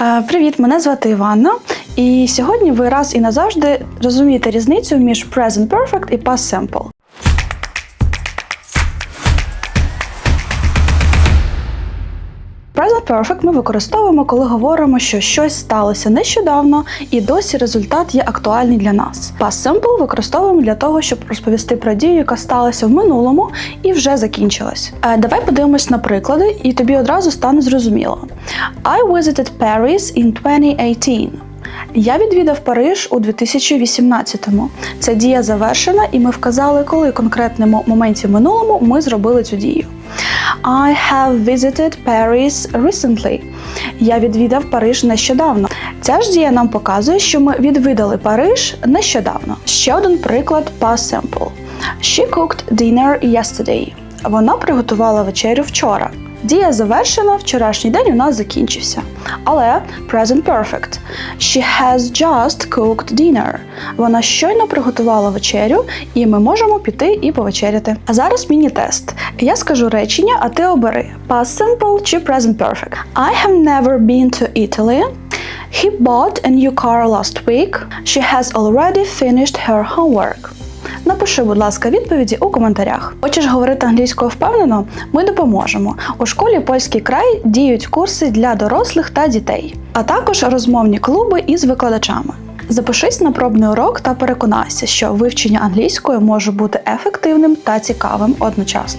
Е, Привіт, мене звати Іванна. І сьогодні ви раз і назавжди розумієте різницю між present perfect і past simple. Present perfect ми використовуємо, коли говоримо, що щось сталося нещодавно і досі результат є актуальний для нас. Past simple використовуємо для того, щоб розповісти про дію, яка сталася в минулому і вже закінчилась. Е, Давай подивимось на приклади, і тобі одразу стане зрозуміло. I visited Paris in 2018. Я відвідав Париж у 2018-му. Ця дія завершена, і ми вказали, коли конкретному моменті в минулому ми зробили цю дію. I have visited Paris recently. Я відвідав Париж нещодавно. Ця ж дія нам показує, що ми відвідали Париж нещодавно. Ще один приклад past simple. She cooked dinner yesterday. Вона приготувала вечерю вчора. Дія завершена, вчорашній день у нас закінчився. Але present perfect. She has just cooked dinner. Вона щойно приготувала вечерю, і ми можемо піти і повечеряти. А зараз міні-тест. Я скажу речення, а ти обери past simple чи present perfect. I have never been to Italy. He bought a new car last week. She has already finished her homework. Напиши, будь ласка, відповіді у коментарях. Хочеш говорити англійською впевнено? Ми допоможемо. У школі Польський край діють курси для дорослих та дітей, а також розмовні клуби із викладачами. Запишись на пробний урок та переконайся, що вивчення англійської може бути ефективним та цікавим одночасно.